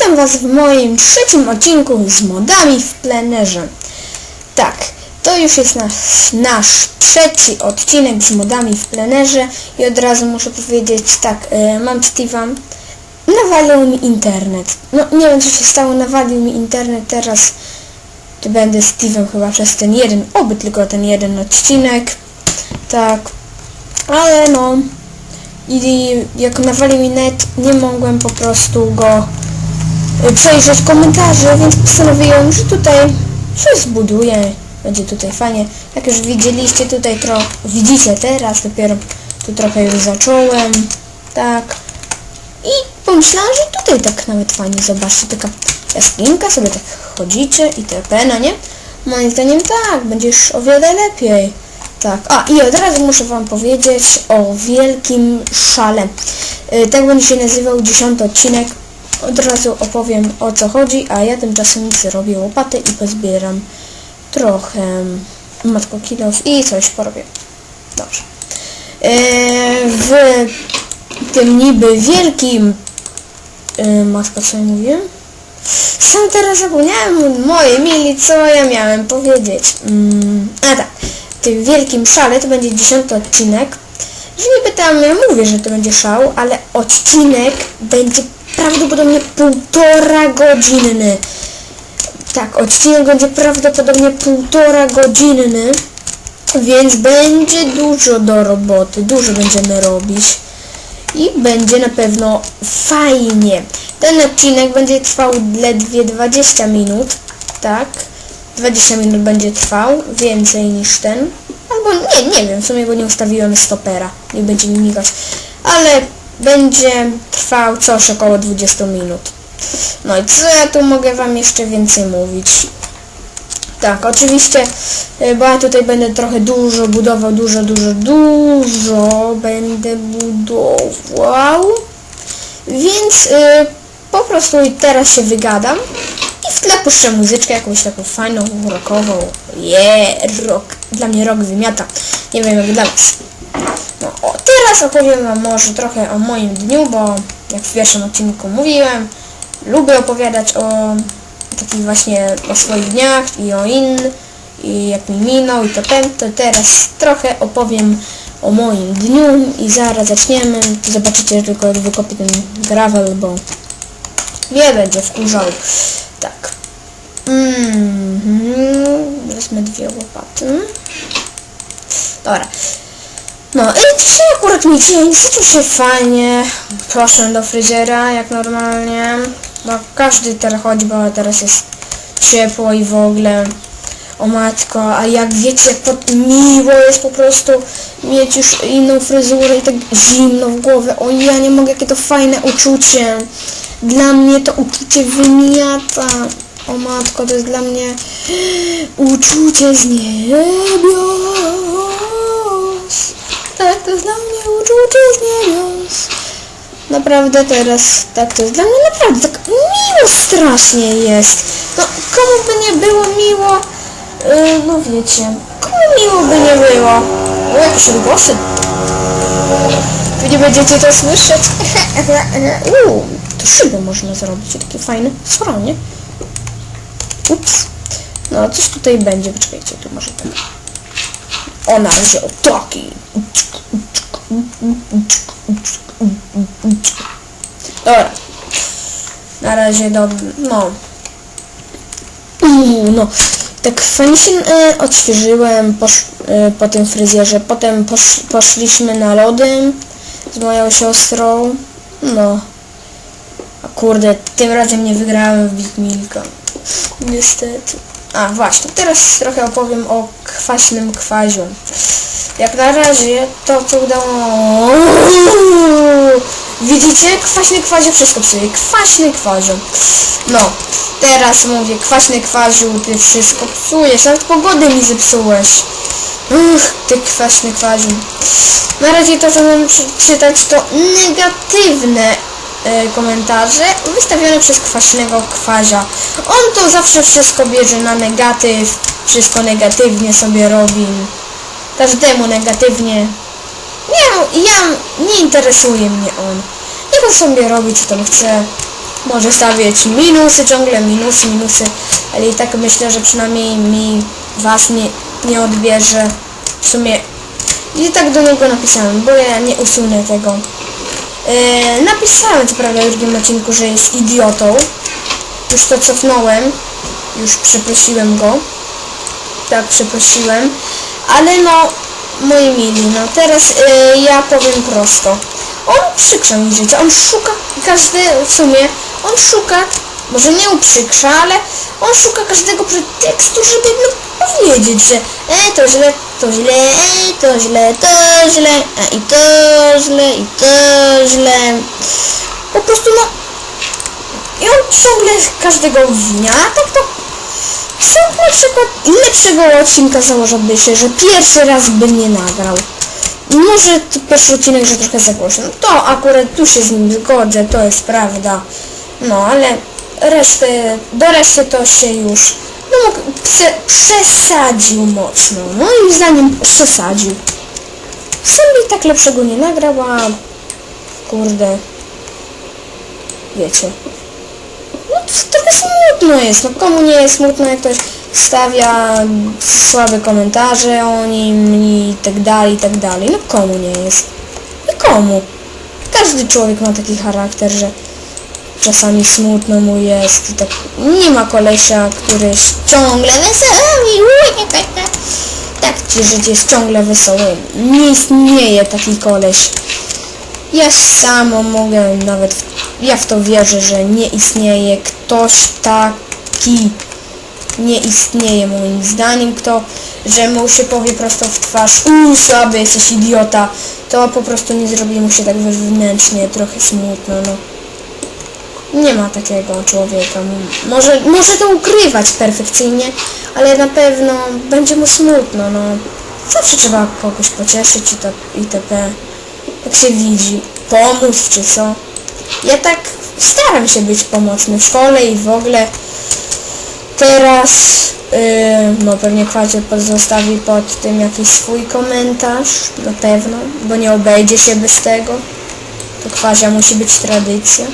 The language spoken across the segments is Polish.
Witam Was w moim trzecim odcinku z modami w plenerze. Tak, to już jest nasz, nasz trzeci odcinek z modami w plenerze i od razu muszę powiedzieć tak, e, mam Steve'a, nawalił mi internet. No nie wiem co się stało, nawalił mi internet teraz. To będę Steve'em chyba przez ten jeden, oby tylko ten jeden odcinek. Tak, ale no i jak nawalił mi net, nie mogłem po prostu go przejrzeć komentarzy, więc postanowiłem, że tutaj coś zbuduję. Będzie tutaj fajnie. Jak już widzieliście tutaj trochę, widzicie teraz, dopiero tu trochę już zacząłem. Tak. I pomyślałam, że tutaj tak nawet fajnie, zobaczcie, taka jaskинka, sobie tak chodzicie i TP, no nie? Moim zdaniem tak, będziesz o wiele lepiej. Tak, a i od razu muszę Wam powiedzieć o wielkim szale. Y, tak będzie się nazywał dziesiąty odcinek. Od razu opowiem o co chodzi, a ja tymczasem zrobię łopatę i pozbieram trochę matko kilof i coś porobię. Dobrze. Y, w tym niby wielkim y, matka co ja mówię? Sam teraz zapomniałem, moje mili, co ja miałem powiedzieć. Mm, a tak, w tym wielkim szale to będzie dziesiąty odcinek. Że niby tam mówię, że to będzie szał, ale odcinek będzie prawdopodobnie półtora godzinny. Tak, odcinek będzie prawdopodobnie półtora godzinny, więc będzie dużo do roboty, dużo będziemy robić i będzie na pewno fajnie. Ten odcinek będzie trwał ledwie 20 minut, tak? 20 minut będzie trwał, więcej niż ten. Albo nie, nie wiem, w sumie bo nie ustawiłem stopera, nie będzie mi migać. Ale będzie trwał coś około 20 minut. No i co ja tu mogę wam jeszcze więcej mówić? Tak, oczywiście, y, bo ja tutaj będę trochę dużo budował, dużo, dużo, dużo będę budował. Więc y, po prostu teraz się wygadam i w tle puszczę muzyczkę jakąś taką fajną, rockową. Yeah, rock. Dla mnie rock wymiata. Nie wiem jak dla was. No, o, teraz opowiem wam może trochę o moim dniu, bo jak w pierwszym odcinku mówiłem, lubię opowiadać o takich właśnie o swoich dniach i o innych i jak mi minął i to ten, to teraz trochę opowiem o moim dniu i zaraz zaczniemy. Zobaczycie tylko jak wykopię ten gravel, bo nie będzie wkurzał. Tak. Mhm. Wezmę dwie łopaty. Dobra. No i dzisiaj akurat mi dzień zaczął się fajnie. Poszłem do fryzjera jak normalnie. No każdy teraz chodzi, bo teraz jest ciepło i w ogóle. O matko, a jak wiecie, jak to miło jest po prostu mieć już inną fryzurę i tak zimno w głowę. O ja nie mogę, jakie to fajne uczucie. Dla mnie to uczucie wymiata. O matko, to jest dla mnie uczucie z niebios. Tak, to jest dla mnie uczucie z niebios. Naprawdę teraz, tak to jest dla mnie naprawdę tak miło strasznie jest. No, komu by nie było miło, yy, no wiecie, komu miło by nie było. O, jakieś odgłosy. Wy nie będziecie to słyszeć. Uuu, to szyby można zrobić, takie fajne stronie. Ups. No, coś tutaj będzie, poczekajcie, tu może tak. O, na razie o taki. Dobra. Na razie do... no. Uuu, no. Tak fajnie się e, odświeżyłem posz, e, po tym fryzjerze. Potem posz, poszliśmy na lody z moją siostrą. No. A kurde, tym razem nie wygrałem w Big Milka. Niestety. A właśnie, teraz trochę opowiem o kwaśnym kwaziu. Jak na razie to co udało... Widzicie? Kwaśny kwaziu wszystko psuje. Kwaśny kwaziu. No, teraz mówię, kwaśny kwaziu, ty wszystko psujesz. Nawet pogodę mi zepsułeś. Uch, ty kwaśny kwaziu. Na razie to, co mam przeczytać, to negatywne e, komentarze wystawione przez kwaśnego kwazia. On to zawsze wszystko bierze na negatyw, wszystko negatywnie sobie robi. Każdemu negatywnie. Nie, ja, nie interesuje mnie on. Niech on sobie robi, co tam chce. może stawiać minusy ciągle, minusy, minusy, ale i tak myślę, że przynajmniej mi was nie, nie odbierze. W sumie i tak do niego napisałem, bo ja nie usunę tego. Yy, napisałem co prawda w drugim odcinku, że jest idiotą. Już to cofnąłem. Już przeprosiłem go. Tak, przeprosiłem. Ale no, moi mili, no teraz yy, ja powiem prosto. On uprzykrza mi życie, on szuka, każdy w sumie, on szuka, może nie uprzykrza, ale on szuka każdego pretekstu, żeby no, powiedzieć, że e, to źle, to źle, e, to źle, to źle, a i to źle, i to źle. Po prostu no, i on ciągle każdego wina, a tak to co na przykład lepszego odcinka założyłby się, że pierwszy raz by nie nagrał. Może pierwszy odcinek, że trochę za głośno. To akurat tu się z nim zgodzę, to jest prawda. No, ale resztę, do reszty to się już no, prze, przesadził mocno. Moim zdaniem przesadził. Sam i tak lepszego nie nagrał, a kurde, wiecie. No to trochę smutno jest, no komu nie jest smutno, jak ktoś stawia słabe komentarze o nim i tak dalej, i tak dalej. No komu nie jest? I komu? Każdy człowiek ma taki charakter, że czasami smutno mu jest i tak nie ma kolesia, który jest ciągle wesoły, tak, tak. tak ci życie jest ciągle wesoły. Nie istnieje taki koleś. Ja samo mogę nawet, w, ja w to wierzę, że nie istnieje ktoś taki. Nie istnieje moim zdaniem kto, że mu się powie prosto w twarz, uuu słaby, jesteś idiota, to po prostu nie zrobi mu się tak wewnętrznie trochę smutno, no. Nie ma takiego człowieka. Może, może to ukrywać perfekcyjnie, ale na pewno będzie mu smutno, no. Zawsze trzeba kogoś pocieszyć i to itp. Jak się widzi. Pomóc czy co. Ja tak staram się być pomocny w szkole i w ogóle. Teraz, yy, no pewnie Kwacie pozostawi pod tym jakiś swój komentarz, na pewno, bo nie obejdzie się bez tego. To Kwazia musi być tradycja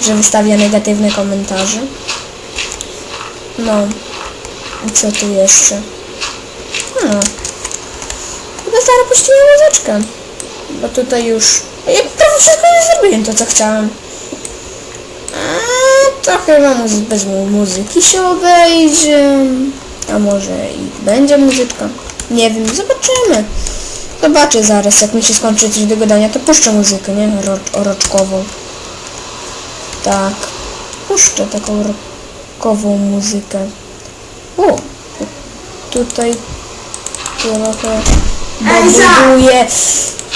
że wystawia negatywne komentarze. No. I co tu jeszcze? No. Chyba zaraz puścimy muzyczkę. Bo tutaj już... Ja prawie wszystko już zrobiłem to, co chciałem. A, to chyba bez muzyki się obejdzie. A może i będzie muzyczka. Nie wiem, zobaczymy. Zobaczę zaraz, jak mi się skończy coś do gadania, to puszczę muzykę, nie? Ro. Tak. Puszczę taką rockową muzykę. O! Tutaj trochę dobuduję.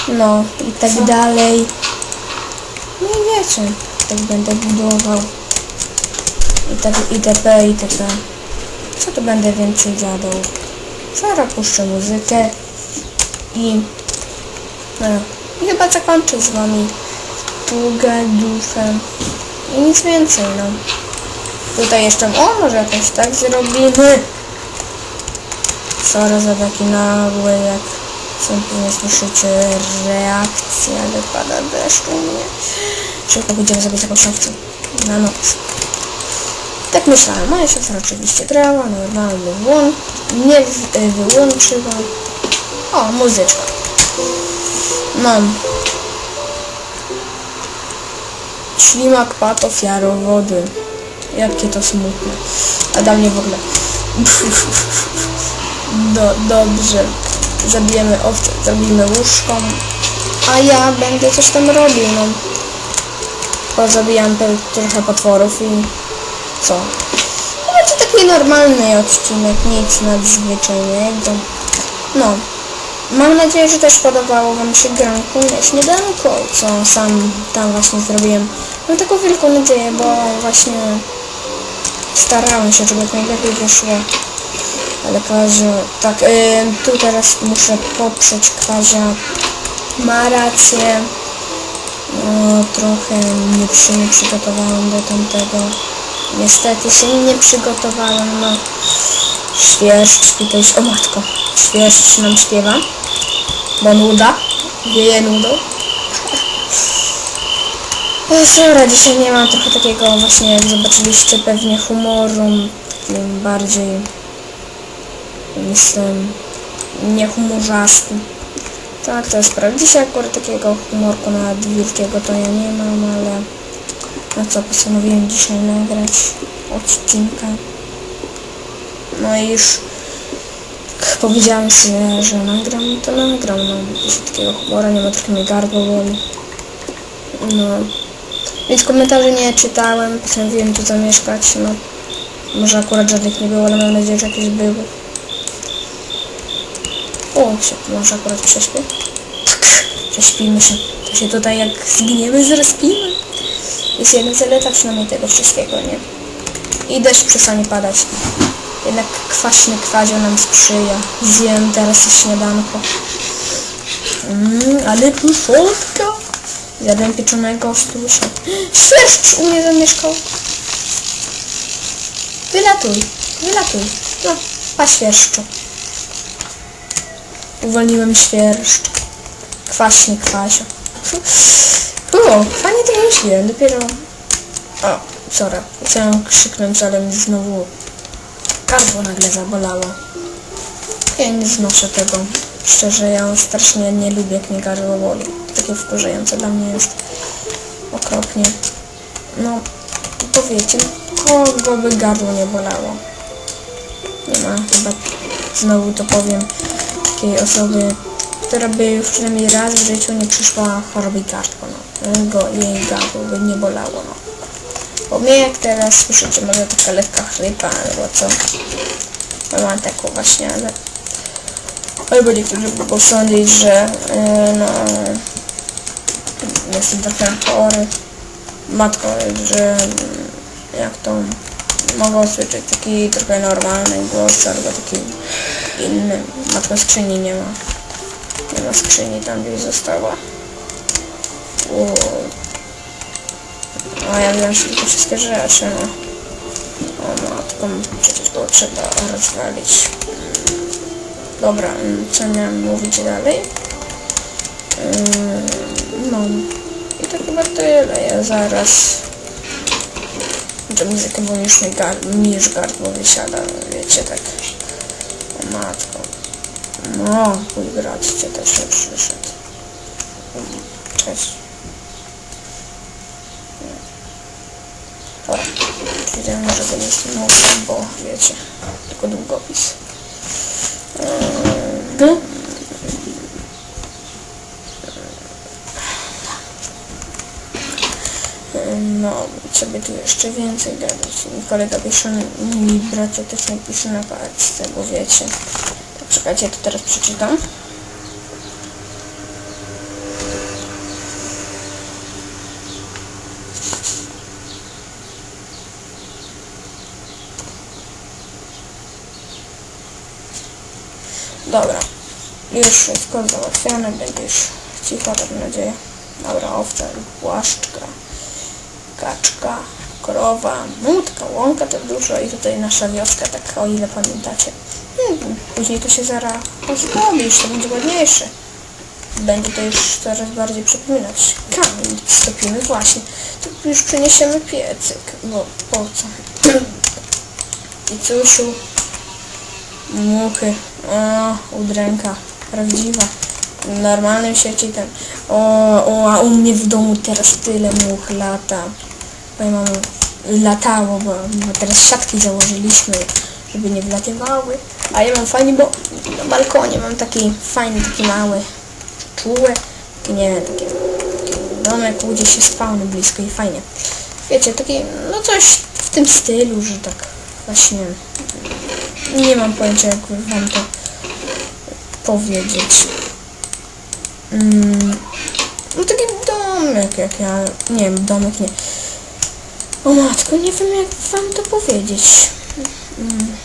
No i tak dalej. No i wiecie, tak będę budował. I tak itp. itp. Co tu będę więcej gadał? Zaraz puszczę muzykę i no, i chyba zakończę z wami pogaduszem. I nic więcej, no. Tutaj jeszcze, o, może jakoś tak zrobimy. Sorry za taki nagły, jak sądzę, słyszycie reakcji, ale pada deszcz u mnie. Szybko będziemy zrobić jakąś opcję na noc. Tak myślałem, moja siostra oczywiście grała, normalnie włą nie wyłączyła. O, muzyczka. Mam Ślimak padł ofiarą wody. Jakie to smutne. A dla mnie w ogóle. Do, dobrze. Zabijemy owce, zabijemy łóżką. A ja będę coś tam robił, no. Pozabijam trochę potworów i co? No to taki normalny odcinek, nic nadzwyczajnego. No. Mam nadzieję, że też podobało Wam się granku na śniadanko, co sam tam właśnie zrobiłem. Mam taką wielką nadzieję, bo właśnie starałem się, żeby jak najlepiej wyszło. Ale Kwazio, tak, yy, tu teraz muszę poprzeć Kwazia. Ma rację. No, trochę nie, przy, nie przygotowałem do tamtego. Niestety się nie przygotowałem, no. Świerszcz tutaj, o matko, świerszcz nam śpiewa. Bo nuda, wieje nudą. No Dobra, dzisiaj nie mam trochę takiego właśnie, jak zobaczyliście, pewnie humoru, takim bardziej jestem niehumorzasty. Tak, to jest prawda. Dzisiaj akurat takiego humorku nawet wielkiego to ja nie mam, ale no co, postanowiłem dzisiaj nagrać odcinka. No i już powiedziałem sobie, że nagram, to nagram, no. Dzisiaj takiego humora nie ma, trochę mnie gardło boli. No. Więc komentarzy nie czytałem, postanowiłem tu zamieszkać, no. Może akurat żadnych nie było, ale mam nadzieję, że jakieś były. O, się może akurat prześpię. Prześpimy się. To się tutaj jak zginiemy, zrespimy. Jest jedna zaleta przynajmniej tego wszystkiego, nie? I deszcz przestanie padać. Jednak kwaśny kwazio nam sprzyja. Zjem teraz śniadanko. Mmm, ale puszotka. Zjadłem pieczonego stusia. Świerszcz u mnie zamieszkał. Wylatuj, wylatuj. No, pa świerszczu. Uwolniłem świerszcz. Kwaśny kwasio. O, fajnie to wymyśliłem, dopiero... O, sorry, chciałem krzyknąć, ale mi znowu gardło nagle zabolało. Ja nie znoszę tego. Szczerze, ja strasznie nie lubię, jak mi gardło boli. Takie wkurzające dla mnie jest. Okropnie. No, powiecie, kogo by gardło nie bolało? Nie ma chyba, znowu to powiem, takiej osoby, która by już przynajmniej raz w życiu nie przyszła choroby gardła, no. Go, jej gardło by nie bolało, no. Bo mnie jak teraz słyszycie, może taka lekka chrypa albo co. Ja mam taką właśnie, ale... Albo niektórzy mogą sądzić, że yy, no... Jestem trochę chory. Matko, że jak to mogą słyszeć taki trochę normalny głos albo taki inny. Matka skrzyni nie ma. Nie ma skrzyni tam gdzieś została. O, a ja wiem, te wszystkie rzeczy, no. O matko, przecież to trzeba rozwalić. Dobra, co miałem mówić dalej? Ym, No, to chyba tyle. Ja zaraz... To muzykę, bo już mi, gar, mi już gardło wysiada, wiecie, tak. O matko. No, mój brat cię też nie przyszedł. Cześć. Dobra, wiedziałem, że go nie znowu, bo wiecie, tylko długopis. Eee, By tu jeszcze więcej gadać? Mi kolega pisze, mi bracia też mi pisze na paczce, bo wiecie. Tak, czekajcie, to teraz przeczytam. Dobra, już wszystko załatwione, będzie już cicho, mam nadzieję. Dobra, owca lub płaszczka kaczka, krowa, młódka, łąka to dużo i tutaj nasza wioska, tak o ile pamiętacie. Hmm, później to się zaraz ozdobi, już to będzie ładniejsze. Będzie to już coraz bardziej przypominać. Kamień stopimy właśnie. To już przyniesiemy piecyk, bo po co? I cóż, muchy, o, udręka, prawdziwa. W normalnym świecie ten, o, o, a u mnie w domu teraz tyle much lata. Moja mama latało, bo, bo teraz siatki założyliśmy, żeby nie wlatywały. A ja mam fajnie, bo na balkonie mam taki fajny, taki mały, czuły, taki nie wiem, taki domek, gdzie się spawny blisko i fajnie. Wiecie, taki, no coś w tym stylu, że tak właśnie nie mam pojęcia, jak wam to powiedzieć. Mm, no taki domek, jak ja, nie wiem, domek nie. O matko, nie wiem jak wam to powiedzieć. Mm,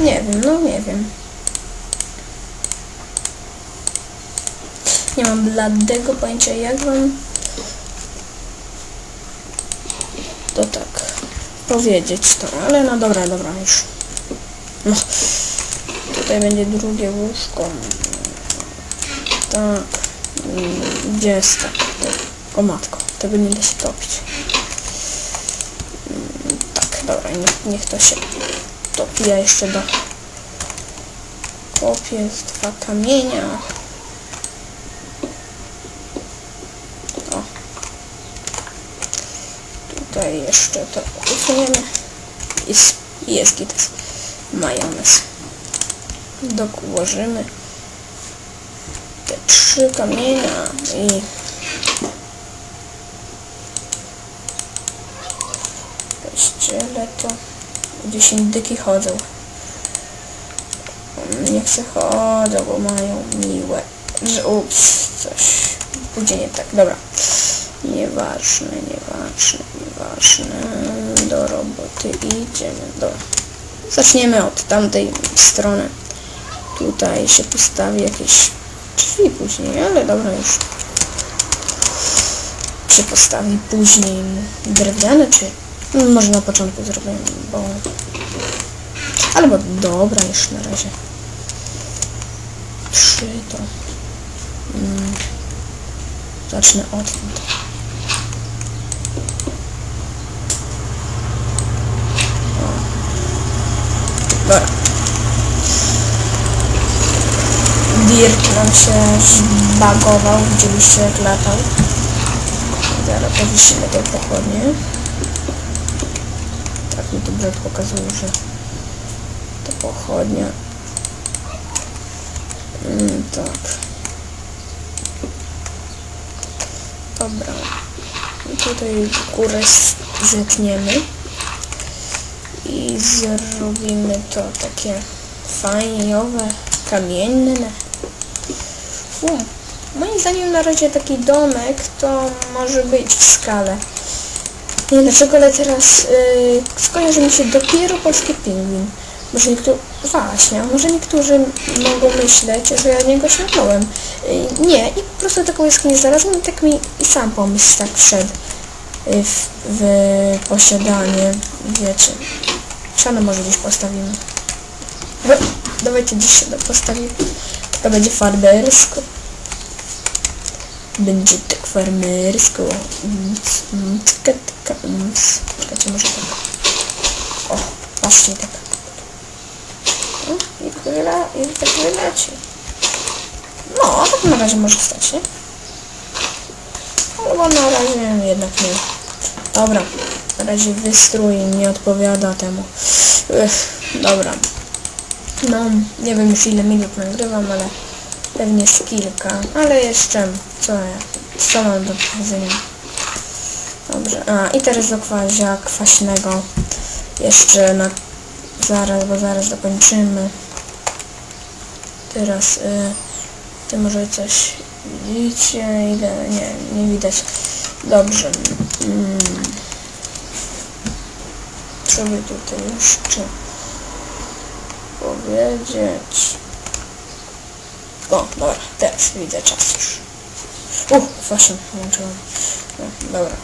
nie wiem, no nie wiem. Nie mam bladego pojęcia jak wam to tak powiedzieć to, ale no dobra, dobra już. No. Tutaj będzie drugie łóżko. Tak. Gdzie jest tak? O matko. tego nie da się topić. Dobra, niech, niech to się topi, ja jeszcze do kopię dwa kamienia. O. Tutaj jeszcze to usuniemy. Jest, jest git. Majonez. Dołożymy te trzy kamienia i kościele to gdzieś indyki chodzą. Nie chcę chodzą, bo mają miłe. Że ups, coś pójdzie nie tak. Dobra. Nieważne, nieważne, nieważne. Do roboty idziemy. Dobra. Zaczniemy od tamtej strony. Tutaj się postawi jakieś drzwi później, ale dobra już. Się postawi później drewniane, czy no, może na początku zrobię, bo... Albo dobra już na razie. Trzy to... Mm, zacznę odtąd. Dobra. Dirt nam się zbagował, widzieliście jak latał. Zaraz powiesimy te pochodnie. Tak mi to brzeg pokazuje, że pochodnia. Mm, tak. Dobra. Tutaj górę zetniemy i zrobimy to takie fajniowe, kamienne. U, moim zdaniem na razie taki domek to może być w skale. Nie dlaczego, ale teraz yy, skojarzy mi się dopiero polski pingwin. Może niektórzy, właśnie, może niektórzy mogą myśleć, że ja niego śmiałem. Yy, nie, i po prostu taką jaskinię znalazłem i tak mi i sam pomysł tak wszedł yy, w, w posiadanie, wiecie. Siano może gdzieś postawimy. Dawajcie gdzieś siano postawimy. To będzie farmersko. Będzie tak farmersko. Mc. Czekajcie, może tak. O, patrzcie tak. O, I wyla, i tak wyleci. No, tak na razie może stać, nie? Albo na razie jednak nie. Dobra, na razie wystrój nie odpowiada temu. Ech, dobra. No, nie wiem już ile minut nagrywam, ale pewnie z kilka. Ale jeszcze, co ja, co mam do powiedzenia? Dobrze, a i teraz do kwazia kwaśnego. Jeszcze na, zaraz, bo zaraz dokończymy. Teraz, y, ty może coś widzicie? Ile? Nie, nie widać. Dobrze. Mm. By tutaj jeszcze powiedzieć? O, dobra, teraz widzę czas już. Uch, właśnie włączyłam. No, dobra.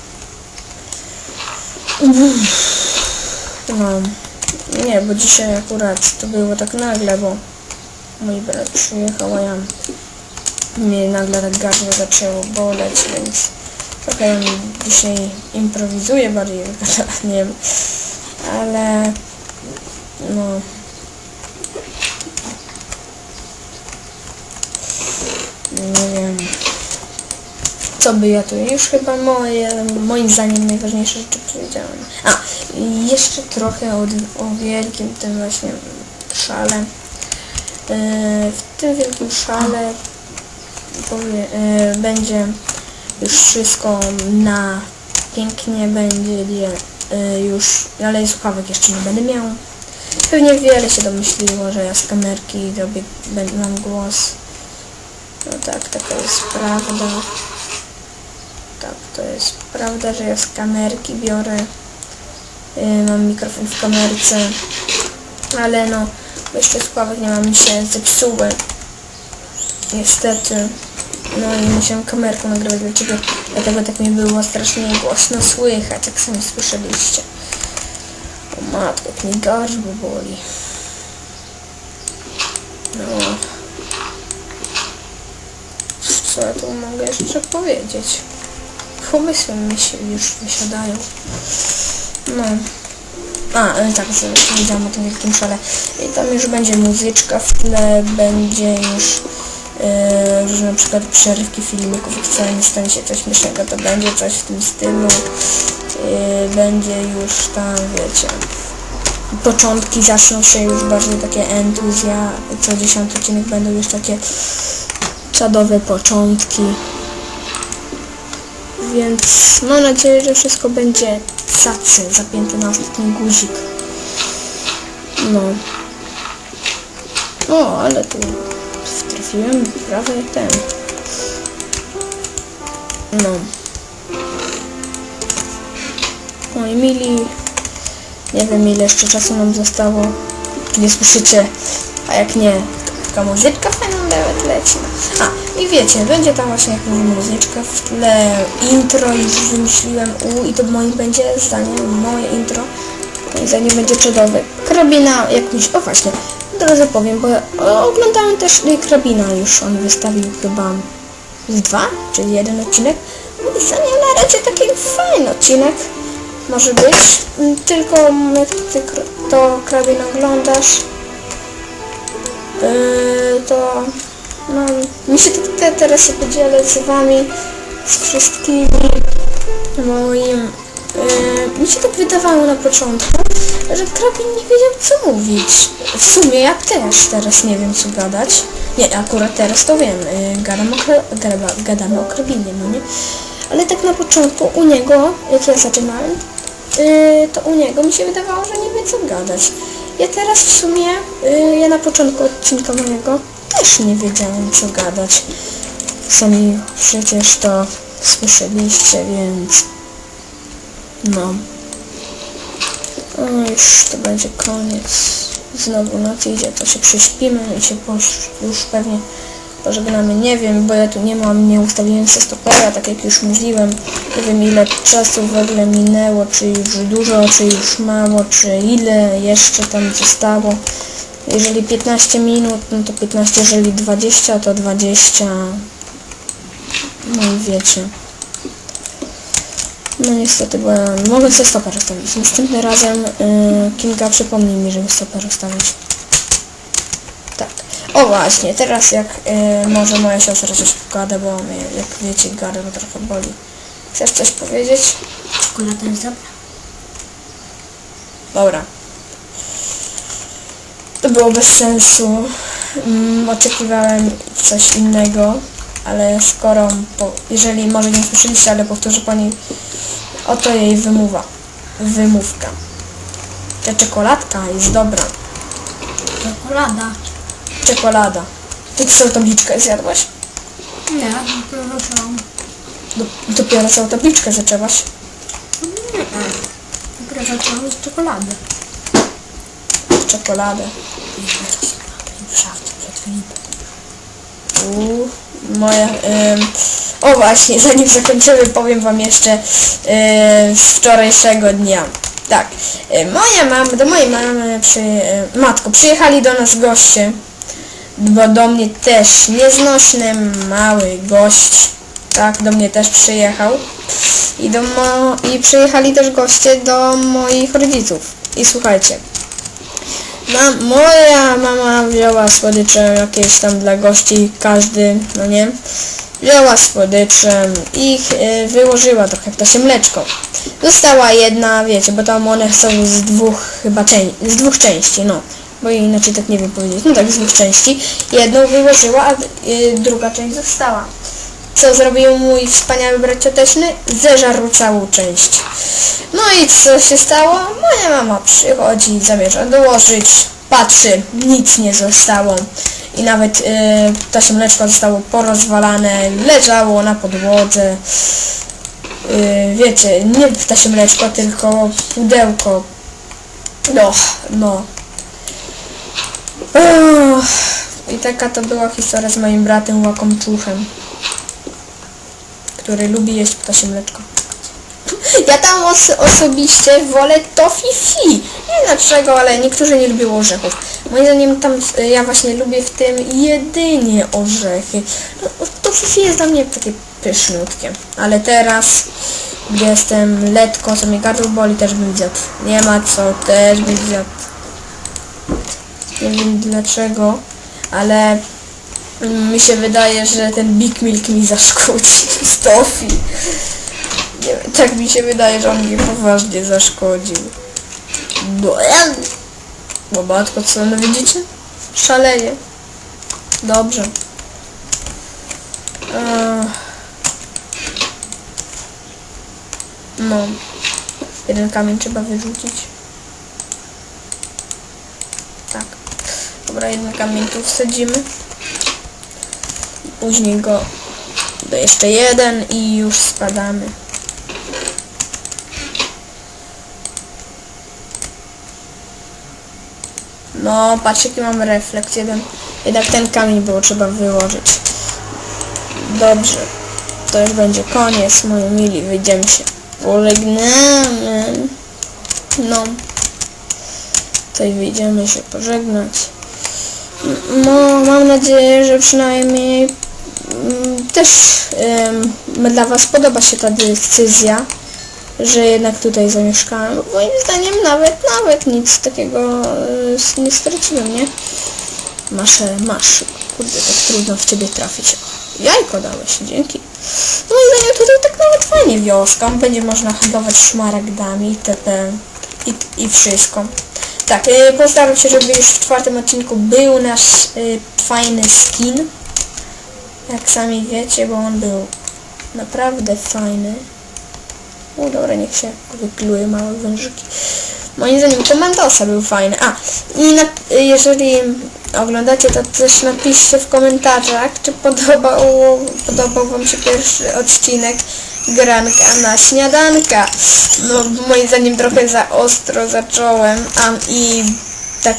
No, nie, bo dzisiaj akurat to było tak nagle, bo mój brat przyjechał, a ja mnie nagle tak gardło zaczęło boleć, więc trochę ja dzisiaj improwizuję bardziej, nie wiem, ale no nie wiem co by ja tu już chyba moje, moim zdaniem najważniejsze rzeczy powiedziałem. A, jeszcze trochę o, o wielkim tym właśnie szale. Yy, w tym wielkim szale powie, yy, będzie już wszystko na pięknie będzie yy, już, ale słuchawek jeszcze nie będę miał. Pewnie wiele się domyśliło, że ja z kamerki robię, będę mam głos. No tak, taka jest prawda. Tak, to jest prawda, że ja z kamerki biorę. Yy, mam mikrofon w kamerce. Ale no, jeszcze słuchawek nie mam, mi się zepsuły. Niestety. No i musiałem kamerką nagrywać dla ciebie. Dlatego tak mi było strasznie głośno słychać, jak sami słyszeliście. O matko, jak mi gardło boli. No. Co ja tu mogę jeszcze powiedzieć? pomysły mi się już wysiadają. No. A, e, tak, z- powiedziałam o tym wielkim szale. I tam już będzie muzyczka w tle, będzie już e, że na przykład przerywki filmików, jak nie stanie się coś śmiesznego, to będzie coś w tym stylu. E, będzie już tam, wiecie, początki zaczną się już bardziej takie entuzja, co dziesiąty odcinek będą już takie czadowe początki. Więc mam nadzieję, że wszystko będzie cacy, zapięte na ostatni guzik. No. O, ale tu trafiłem prawie ten. No. Moi mili, nie wiem ile jeszcze czasu nam zostało. Nie słyszycie, a jak nie, to taka muzyczka fajna nawet leci. A, i wiecie, będzie tam właśnie jakaś muzyczka w tle, intro już wymyśliłem, u, i to moim będzie zdaniem, moje intro, moim zdaniem będzie czadowe. Krabina jakimś, o właśnie, od razu powiem, bo oglądałem też y, Krabina już, on wystawił chyba z dwa, czyli jeden odcinek. Moim zdaniem na razie taki fajny odcinek może być, Mm, tylko jak ty to Krabin oglądasz, Yy, to no, mi się te, te, teraz podzielę z wami, z wszystkimi moim... Yy, mi się tak wydawało na początku, że Krabin nie wiedział co mówić. W sumie ja też teraz nie wiem co gadać. Nie, akurat teraz to wiem. Yy, gadam o, gada, gadamy o Krabinie, no nie? Ale tak na początku u niego, jak ja zaczynałem, yy, to u niego mi się wydawało, że nie wie co gadać. Ja teraz w sumie, yy, ja na początku odcinka mojego też nie wiedziałem co gadać. Sami przecież to słyszeliście, więc no. O, już to będzie koniec. Znowu noc idzie, to się prześpimy i się już pewnie pożegnamy. Nie wiem, bo ja tu nie mam, nie ustawiłem się stopera, tak jak już mówiłem. Nie wiem ile czasu w ogóle minęło, czy już dużo, czy już mało, czy ile jeszcze tam zostało. Jeżeli 15 minut, no to 15, jeżeli 20, to 20. No i wiecie. No niestety, bo ja mogę sobie stoper ustawić. Następnym razem y, Kinga przypomnij mi, żeby stoper ustawić. Tak. O właśnie, teraz jak y, może moja siostra coś pogada, bo mnie, jak wiecie, gardło trochę boli. Chcesz coś powiedzieć? Czekolada jest dobra. Dobra. To było bez sensu. Mm, oczekiwałem coś innego, ale skoro, po, jeżeli może nie słyszeliście, ale powtórzę pani, oto jej wymowa, wymówka. Ta czekoladka jest dobra. Czekolada. Czekolada. Ty całą tabliczkę zjadłaś? Nie, dopiero zaczęłam. Do, dopiero całą tabliczkę zaczęłaś. Nie. Dopiero zaczęłam z czekolady. Czekoladę. W szafce przed Filipem. U, moja... ym, o właśnie, zanim zakończymy, powiem wam jeszcze ym, z wczorajszego dnia. Tak, y, moja mama, do mojej mamy, przy, y, matko, przyjechali do nas goście, bo do mnie też nieznośny mały gość, tak, do mnie też przyjechał. I, do mo I przyjechali też goście do moich rodziców. I słuchajcie, Ma, moja mama wzięła słodycze jakieś tam dla gości, każdy, no nie? Wzięła słodycze i y, wyłożyła trochę w to się mleczko. Została jedna, wiecie, bo tam one są z dwóch chyba części, z dwóch części, no. Bo inaczej tak nie wiem powiedzieć. No tak, z dwóch części. Jedną wyłożyła, a y, druga część została. Co zrobił mój wspaniały brat cioteczny? Zeżarł całą część. No i co się stało? Moja mama przychodzi, zamierza dołożyć, patrzy, nic nie zostało. I nawet y, to się mleczko zostało porozwalane, leżało na podłodze. Y, wiecie, nie ptasie mleczko, tylko pudełko. No, no. Uff. I taka to była historia z moim bratem łakomczuchem, który lubi jeść ptasie mleczko. Ja tam os osobiście wolę to fifi. Nie dlaczego, ale niektórzy nie lubią orzechów. Moim zdaniem tam ja właśnie lubię w tym jedynie orzechy. No, to fifi jest dla mnie takie pyszniutkie. Ale teraz, gdy jestem letko, co mnie gardło boli, też bym zjadł. Nie ma co, też bym zjadł. Nie wiem dlaczego, ale mi się wydaje, że ten Big Milk mi zaszkodzi tofi. Tak mi się wydaje, że on mi poważnie zaszkodził. No, bo matko, co no widzicie? Szaleje. Dobrze. Eee. No. Jeden kamień trzeba wyrzucić. Tak. Dobra, jeden kamień tu wsadzimy. Później go do jeszcze jeden i już spadamy. No, patrz jaki mam refleks. Jeden, jednak ten kamień było trzeba wyłożyć. Dobrze. To już będzie koniec, moi mili. Wyjdziemy się. Pożegnamy. No. Tutaj wyjdziemy się pożegnać. No, mam nadzieję, że przynajmniej też em, dla Was podoba się ta decyzja, że jednak tutaj zamieszkałem. Moim zdaniem nawet, nawet nic takiego e, nie straciłem, nie? Masz, e, masz. Kurde, tak trudno w Ciebie trafić. Jajko dałeś, dzięki. No i zdaniem tutaj tak nawet fajnie wioska. Będzie można handlować szmaragdami itp. I, i wszystko. Tak, y, postaram się, żeby już w czwartym odcinku był nasz y, fajny skin. Jak sami wiecie, bo on był naprawdę fajny. O dobra, niech się wypluje małe wężyki. Moim zdaniem to Mendoza był fajny. A, i jeżeli oglądacie, to też napiszcie w komentarzach, czy podobał, podobał Wam się pierwszy odcinek Granka na śniadanka. No, moim zdaniem trochę za ostro zacząłem, a i tak,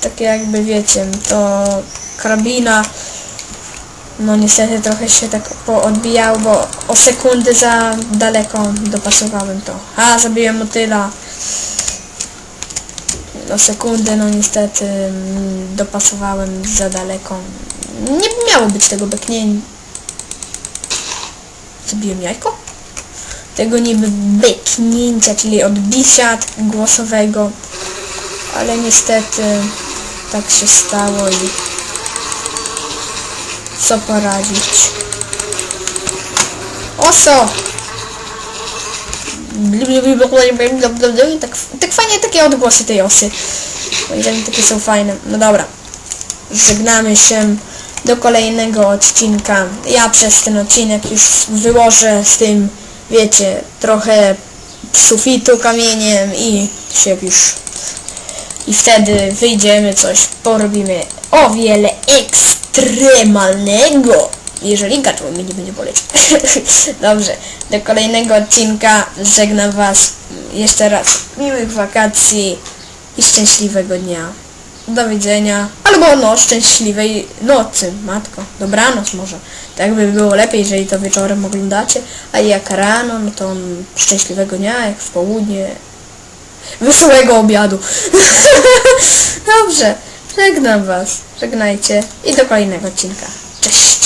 tak jakby wiecie, to karabina no niestety trochę się tak poodbijało, bo o sekundy za daleko dopasowałem to. A, zabiłem motyla. O sekundę, no niestety mm, dopasowałem za daleko. Nie miało być tego beknięcia. Zabiłem jajko? Tego niby beknięcia, czyli odbicia głosowego. Ale niestety tak się stało i co poradzić. Oso! Tak, tak fajnie takie odgłosy tej osy. Moim zdaniem takie są fajne. No dobra. Żegnamy się do kolejnego odcinka. Ja przez ten odcinek już wyłożę z tym, wiecie, trochę sufitu kamieniem i się już i wtedy wyjdziemy coś, porobimy o wiele ekstremalnego, jeżeli gardło mi nie będzie boleć. Dobrze, do kolejnego odcinka żegnam Was jeszcze raz. Miłych wakacji i szczęśliwego dnia. Do widzenia. Albo no, szczęśliwej nocy, matko. Dobranoc może. Tak by było lepiej, jeżeli to wieczorem oglądacie. A jak rano, no to szczęśliwego dnia, jak w południe. Wesołego obiadu. Dobrze. Żegnam Was. Żegnajcie. I do kolejnego odcinka. Cześć.